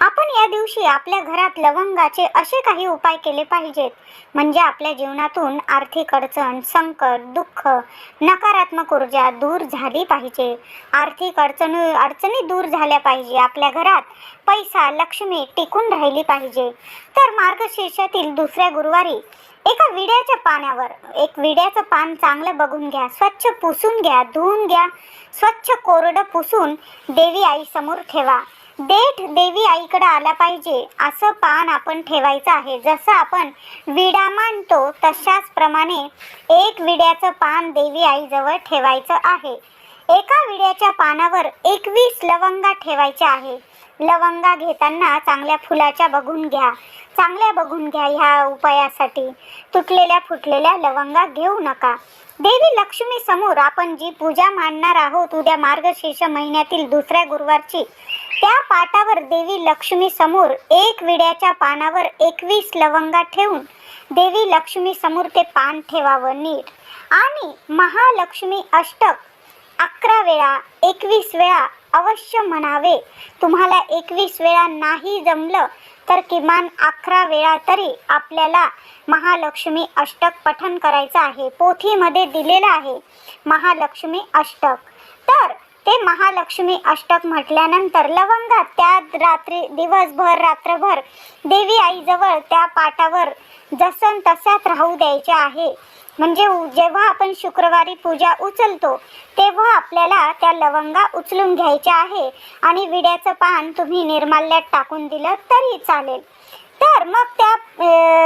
आपण या दिवशी आपल्या घरात लवंगाचे असे काही उपाय केले पाहिजेत. म्हणजे आपल्या जीवनातून आर्थिक अडचण संकट दुःख नकारात्मक ऊर्जा दूर झाली पाहिजे. आर्थिक अडचणी अडचणी दूर झाल्या पाहिजे. आपल्या घरात पैसा लक्ष्मी टिकून राहिली पाहिजे. तर मार्गशीर्षातील दुसऱ्या गुरुवारी एका विड्याच्या पाण्यावर एक विड्याचं पान चांगलं बघून घ्या. स्वच्छ पुसून घ्या धुवून घ्या. स्वच्छ कोरडं पुसून देवी आई समोर ठेवा. देठ देवी आईकडे आला पाहिजे. असं पान आपण ठेवायचं आहे. जसं आपण विडा मानतो तशाच प्रमाणे एक विड्याचं पान देवी आईजवळ ठेवायचं आहे. एका विड्याच्या पानावर एकवीस लवंगा ठेवायच्या आहे. लवंगा घेताना चांगल्या फुलाच्या बघून घ्या. चांगल्या बघून घ्या ह्या उपायासाठी. तुटलेल्या फुटलेल्या लवंगा घेऊ नका. देवी लक्ष्मी समोर आपण जी पूजा मांडणार आहोत उद्या मार्गशीर्ष महिन्यातील दुसऱ्या गुरुवारची त्या पाटावर देवी लक्ष्मी समोर एक विड्याच्या पानावर एकवीस लवंगा ठेवून देवी लक्ष्मी समोर ते पान ठेवावं नीट. आणि महालक्ष्मी अष्टक अकरा वेळा एकवीस वेळा अवश्य म्हणावे. तुम्हाला एकवीस वेळा नाही जमलं तर किमान अकरा वेळा तरी आपल्याला महालक्ष्मी अष्टक पठन करायचं आहे. पोथीमध्ये दिलेलं आहे महालक्ष्मी अष्टक. तर ते महालक्ष्मी अष्टक म्हटल्यानंतर लवंगा त्या रात्री दिवसभर रात्रभर देवी आईजवळ त्या पाटावर जसन तसाच राहू द्यायचे आहे. म्हणजे उ- जेव्हा आपण शुक्रवारी पूजा उचलतो तेव्हा आपल्याला त्या लवंगा उचलून घ्यायच्या आहे आणि विड्याचं पान तुम्ही निर्माल्यात टाकून दिलं तरी चालेल. तर मग त्या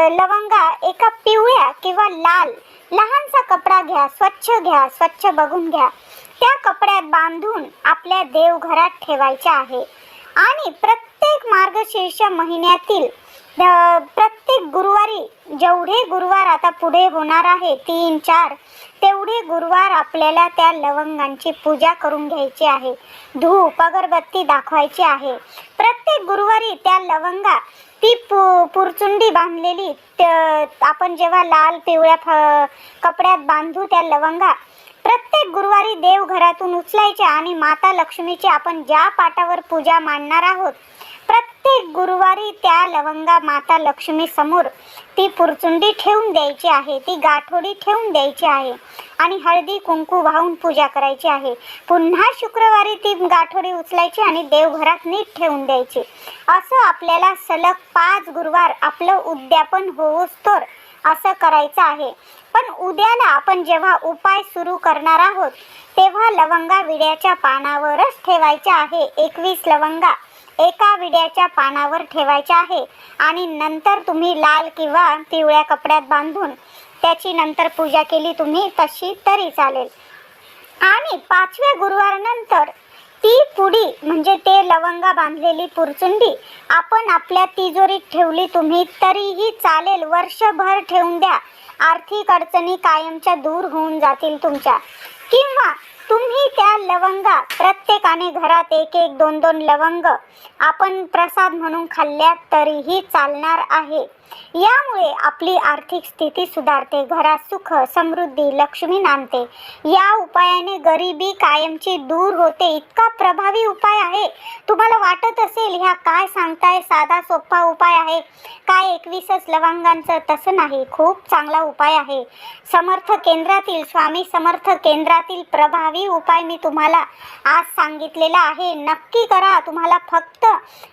लवंगा एका पिवळ्या किंवा लाल लहानसा कपडा घ्या स्वच्छ घ्या स्वच्छ बघून घ्या. त्या कपड्यात बांधून आपल्या देवघरात ठेवायच्या आहे. आणि प्रत्येक मार्गशीर्ष महिन्यातील प्रत्येक गुरुवारी जेवढे गुरुवार आता पुढे होणार आहे तीन चार तेवढे गुरुवार आपल्याला त्या लवंगांची पूजा करून घ्यायची आहे. धूप अगरबत्ती दाखवायची आहे. प्रत्येक गुरुवारी त्या लवंगा ती पु पुरचुंडी बांधलेली आपण जेव्हा लाल पिवळ्या फ कपड्यात बांधू त्या लवंगा प्रत्येक गुरुवारी देवघरातून उचलायच्या आणि माता लक्ष्मीची आपण ज्या पाटावर पूजा मांडणार आहोत प्रत्येक गुरुवारी त्या लवंगा माता लक्ष्मी समोर ती पुरचुंडी ठेवून द्यायची आहे ती गाठोडी ठेवून द्यायची आहे आणि हळदी कुंकू वाहून पूजा करायची आहे. पुन्हा शुक्रवारी ती गाठोडी उचलायची आणि देवघरात नीट ठेवून द्यायची. असं आपल्याला सलग पाच गुरुवार आपलं उद्यापन होऊस्तोर असं करायचं आहे. पण उद्याला आपण जेव्हा उपाय सुरू करणार आहोत तेव्हा लवंगा विड्याच्या पानावरच ठेवायच्या आहे. एकवीस लवंगा एका विड्याच्या पानावर ठेवायच्या आहे. आणि नंतर तुम्ही लाल किंवा पिवळ्या कपड्यात बांधून त्याची नंतर पूजा केली तुम्ही तशी तरी चालेल. आणि पाचव्या गुरुवारनंतर ती पुडी म्हणजे ते लवंगा बांधलेली पुरचुंडी आपण आपल्या तिजोरीत ठेवली तुम्ही तरीही चालेल वर्षभर ठेवून द्या. आर्थिक अडचणी कायमच्या दूर होऊन जातील तुमच्या. किंवा तुम्ही त्या लवंगा प्रत्येकाने घरात एक एक दोन दोन लवंग आपण प्रसाद म्हणून खाल्ल्या तरीही चालणार आहे. यामुळे आपली आर्थिक स्थिती सुधारते घरात सुख समृद्धी लक्ष्मी नांदते. या उपायाने गरिबी कायमची दूर होते. इतका प्रभावी उपाय आहे. तुम्हाला वाटत असेल ह्या काय सांगताय? साधा सोपा उपाय आहे. काय एकवीसच लवंगांचं तसं नाही. खूप चांगला उपाय आहे. समर्थ केंद्रातील स्वामी समर्थ केंद्र क्षेत्रातील प्रभावी उपाय मी तुम्हाला आज सांगितलेला आहे. नक्की करा. तुम्हाला फक्त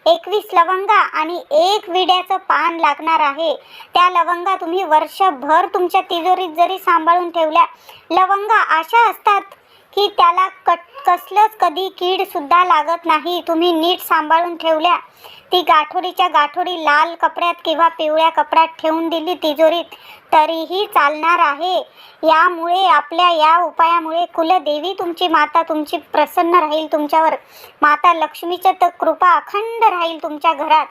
एकवीस लवंगा आणि एक विड्याचं पान लागणार आहे. त्या लवंगा तुम्ही वर्षभर तुमच्या तिजोरीत जरी सांभाळून ठेवल्या लवंगा अशा असतात की त्याला कट कसलंच कधी कीड सुद्धा लागत नाही. तुम्ही नीट सांभाळून ठेवल्या ती गाठोडीच्या गाठोडी लाल कपड्यात किंवा पिवळ्या कपड्यात ठेवून दिली तिजोरीत तरीही चालणार आहे. यामुळे आपल्या या उपायामुळे कुलदेवी तुमची माता तुमची प्रसन्न राहील तुमच्यावर माता लक्ष्मीच्या तर कृपा अखंड राहील तुमच्या घरात.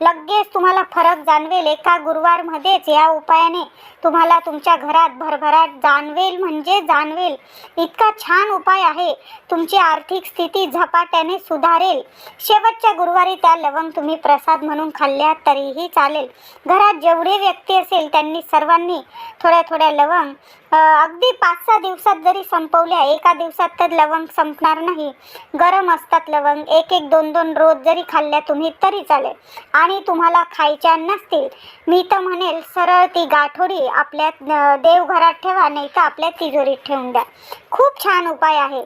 लगेच तुम्हाला फरक जाणवेल. एका गुरुवारमध्येच या उपायाने तुम्हाला तुमच्या घरात भरभराट जाणवेल म्हणजे जाणवेल. इतका छान उपाय आहे. तुमची आर्थिक स्थिती झपाट्याने सुधारेल. शेवटच्या गुरुवारी त्या लवंग तुम्ही प्रसाद म्हणून खाल्ल्या तरीही चालेल. घरात जेवढे व्यक्ती असेल त्यांनी सर्वांना लोकांनी थोड्या थोड्या लवंग अगदी पाच सहा दिवसात जरी संपवल्या एका दिवसात तर लवंग संपणार नाही. गरम असतात लवंग एक एक दोन दोन रोज जरी खाल्ल्या तुम्ही तरी चालेल. आणि तुम्हाला खायच्या नसतील. मी तर म्हणेल सरळ ती गाठोडी आपल्या देवघरात ठेवा नाही तर आपल्या तिजोरीत ठेवून द्या. खूप छान उपाय आहे